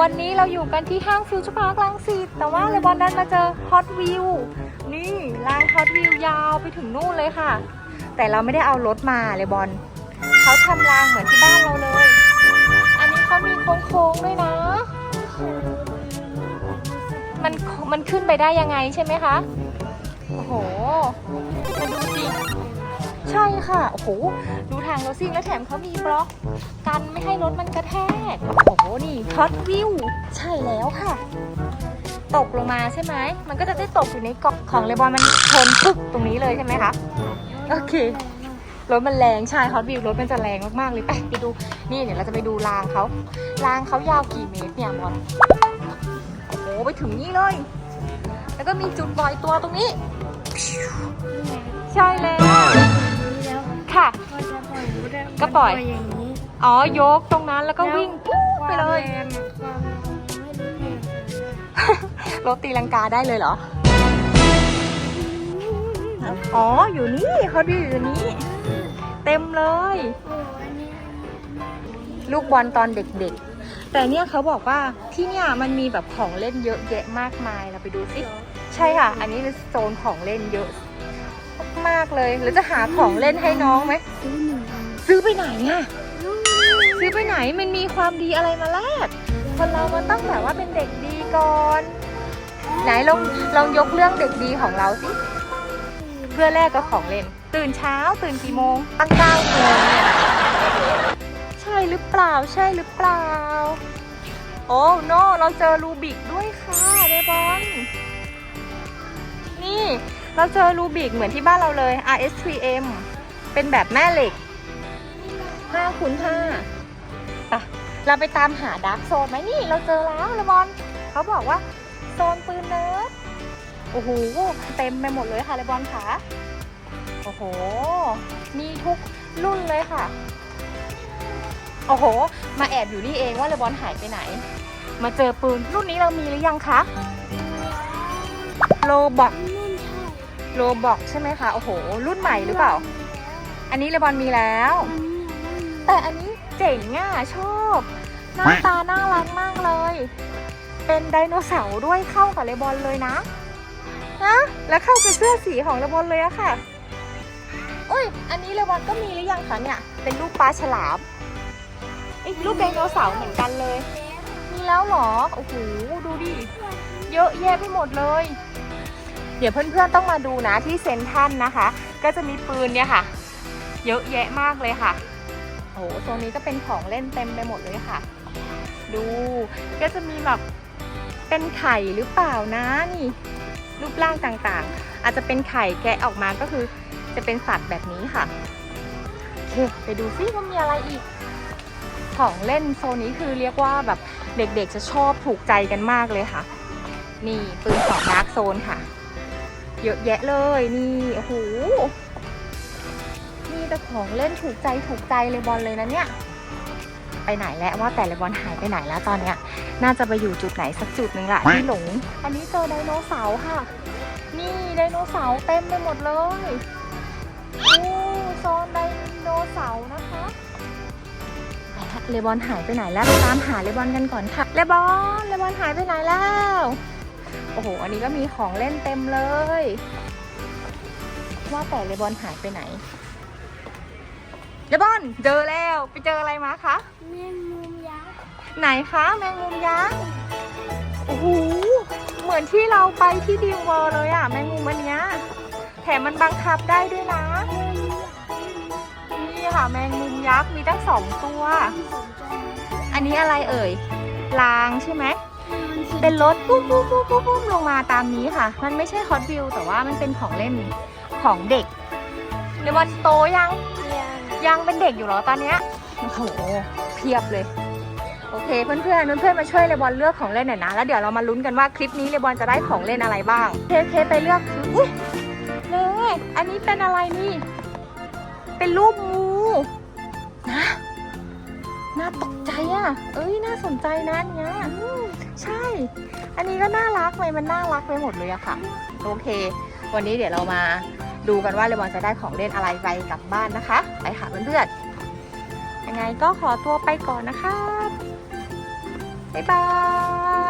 วันนี้เราอยู่กันที่ห้างฟิวเจอร์พาร์คลังสิตแต่ว่าเลบอนดันมาเจอฮอตวิวนี่รางฮอตวิวยาวไปถึงนู่นเลยค่ะ แต่เราไม่ได้เอารถมาเลบอนเขาทำรางเหมือนที่บ้านเราเลย อันนี้เขามีโค้งๆด้วยนะ มันมันขึ้นไปได้ยังไงใช่ไหมคะ โอ้โหมาดูสิ ใช่ค่ะ โอ้โห ดูทางรถซิ่งแล้วแถมเขามีบล็อก กันไม่ให้รถมันกระแทก โอ้โห นี่ฮอตวิว ใช่แล้วค่ะ ตกลงมาใช่ไหม มันก็จะได้ตกอยู่ในเกาะของเลบอนมันชนพึกตรงนี้เลยใช่ไหมคะ โอเค รถมันแรงใช่ฮอตวิวรถมันจะแรงมากๆเลยไปไปดู นี่เดี๋ยวเราจะไปดูรางเขา รางเขายาวกี่เมตรเนี่ยบอลโอ้โห ไปถึงนี่เลย แล้วก็มีจุดปล่อยตัวตรงนี้ ใช่แล้วแล้ว ค่ะ ก็จะปล่อยรู้ได้ก็ปล่อย อย่างนี้อ๋อยกตรงนั้นแล้วก็วิ่งปุ๊บไปเลย ความแรงอะความแรงไม่รู้เรื่องรถตีลังกาได้เลยเหรอ อ๋อ อยู่นี่เขาดูอยู่นี่ เต็มเลย โอ้อันนี้ลูกบอลตอนเด็กๆ แต่เนี่ยเขาบอกว่าที่เนี่ยมันมีแบบของเล่นเยอะแยะมากมาย เราไปดูสิ ใช่ค่ะ อันนี้เป็นโซนของเล่นเยอะ มากเลยหรือจะหาของเล่นให้น้องไหมซื้อหนึ่งซื้อไปไหนอะซื้อไปไหนมันมีความดีอะไรมาแลกคนเรามันต้องแบบว่าเป็นเด็กดีก่อน ไหนลองลองยกเรื่องเด็กดีของเราสิ เพื่อแลกกับของเล่น ตื่นเช้าตื่นกี่โมงตั้งเก้าโมงเนี่ยใช่หรือเปล่าใช่หรือเปล่า โอ้โนเราเจอรูบิกด้วยค่ะเดบอนนี่ เราเจอรูบิกเหมือนที่บ้านเราเลย RS3M เป็นแบบแม่เหล็ก5คูณ5ไปเราไปตามหาดาร์กโซนไหมนี่ เราเจอแล้วเลบอนเขาบอกว่าโซนปืนเนิร์ดโอ้โห เต็มไปหมดเลยค่ะเลบอนค่ะโอ้โห มีทุกรุ่นเลยค่ะ โอ้โห มาแอบอยู่นี่เองว่าเลบอนหายไปไหน มาเจอปืนรุ่นนี้เรามีหรือยังคะ โลบอกนุ่นใช่ โลบอกใช่ไหมคะโอ้โห รุ่นใหม่หรือเปล่า อันนี้เลบอนมีแล้วอันนี้ยังไม่มีแต่อันนี้เจ๋งอะชอบหน้าตาน่ารักมากเลย เป็นไดโนเสาร์ด้วยเข้ากับเลบอนเลยนะนะแล้วเข้ากับเสื้อสีของเลบอนเลยอะค่ะอุ้ยอันนี้เลบอนก็มีหรือยังคะเนี่ยเป็นรูปปลาฉลามอีกรูปไดโนเสาร์เหมือนกันเลย มีแล้วเหรอโอ้โหดูดิเยอะแยะไปหมดเลย เดี๋ยวเพื่อนๆต้องมาดูนะที่เซนทันนะคะ ก็จะมีปืนเนี่ยค่ะ เยอะแยะมากเลยค่ะโอ้โหโซนนี้ก็เป็นของเล่นเต็มไปหมดเลยค่ะ ดูก็จะมีแบบเป็นไข่หรือเปล่านะนี่รูปร่างต่างๆ อาจจะเป็นไข่แกะออกมาก็คือจะเป็นสัตว์แบบนี้ค่ะโอเคไปดูซิว่ามีอะไรอีก ของเล่นโซนนี้คือเรียกว่าแบบเด็กๆจะชอบถูกใจกันมากเลยค่ะ นี่ปืนของดาร์กโซนค่ะ เยอะแยะเลยนี่โอ้โหมีแต่ของเล่นถูกใจถูกใจเลยบอลเลยนะเนี่ยไปไหนแล้วว่าแต่เลบอลหายไปไหนแล้วตอนเนี้ย น่าจะไปอยู่จุดไหนสักจุดหนึ่งละที่หลง อันนี้เจอไดโนเสาร์ค่ะ นี่ไดโนเสาร์เต็มไปหมดเลยโอ้โซนไดโนเสาร์นะคะไปละเลบอนหายไปไหนแล้วตามหาเลบอนกันก่อนค่ะเลบอนเลบอนหายไปไหนแล้ว โอ้โห อันนี้ก็มีของเล่นเต็มเลย ว่าแต่เลบอนหายไปไหน เลบอนเจอแล้ว ไปเจออะไรมาคะ แมงมุมยักษ์ ไหนคะแมงมุมยักษ์ โอ้โห เหมือนที่เราไปที่ดีมเวอร์เลยอะแมงมุมอันเนี้ย แถมมันบังคับได้ด้วยนะ นี่ค่ะแมงมุมยักษ์มีตั้งสองตัวที่สนใจอันนี้อะไรเอ่ยรางใช่ไหมมันคือ เป็นรถปุ๊บปุ๊บปุ๊บปุ๊บปุ๊บลงมาตามนี้ค่ะ มันไม่ใช่ฮอตวิวแต่ว่ามันเป็นของเล่นของเด็กเดี๋ยววันโตยังเรียนยังเป็นเด็กอยู่เหรอตอนเนี้ยโอ้โหเพียบเลย โอเคเพื่อนเพื่อนๆเพื่อนๆมาช่วยเลบอนเลือกของเล่นหน่อยนะแล้วเดี๋ยวเรามาลุ้นกันว่าคลิปนี้เลบอนจะได้ของเล่นอะไรบ้างเคเคไปเลือกซื้ออุ้ยเน่อันนี้เป็นอะไรนี่ เป็นรูปงูนะน่าตกใจอะ เอ้ยน่าสนใจนะอันเนี้ยอืมใช่ อันนี้ก็น่ารักเลยมันน่ารักไปหมดเลยอะค่ะ โอเค วันนี้เดี๋ยวเรามาดูกันว่าเรบอนจะได้ของเล่นอะไรไปกลับบ้านนะคะ ไปค่ะเพื่อนๆยังไงก็ขอตัวไปก่อนนะคะบ๊ายบาย